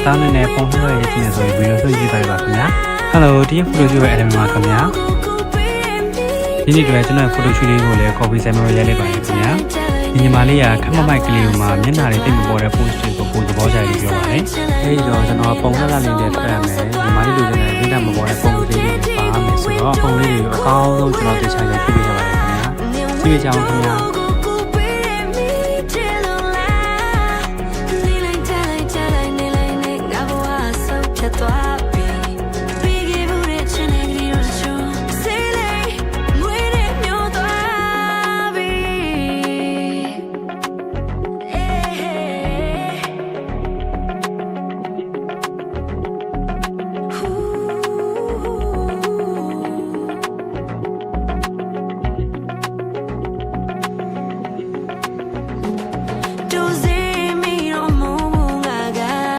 အသားနဲ့နဲ့ပုံလှည့်ရခြင်းဆိုရင်ဗီဒီယိုဆွဲကြည့်ပါပါခင်ဗျာ Hello ဒီဖိုတိုရှူရဲ့ element ပါခင်ဗျာဒီနေ့တွေ့ကျွန်တော်ဖိုတိုရှူလေးကိုလည်း copy ဆယ်မရိုရိုက်လိုက်ပါတယ်ခင်ဗျာဒီညီမလေးကခက်မမိုက်ကလေးကိုမှမျက်နှာလေးတိတ်မပေါ်တဲ့ post တွေကိုပုံသဘောကျလို့ပြောပါတယ်အဲဒီတော့ကျွန်တော်ပုံလှည့်လာလေးနဲ့တွေ့ရမယ်ညီမလေးလိုချင်တဲ့မျက်နှာမပေါ်တဲ့ပုံလေးတွေပါမယ်ဆိုတော့ပုံလေးတွေကိုအကောင်းဆုံးကျွန်တော်တေချာရပြပေးကြပါတယ်ခင်ဗျာကြည့်ကြအောင်ခင်ဗျာ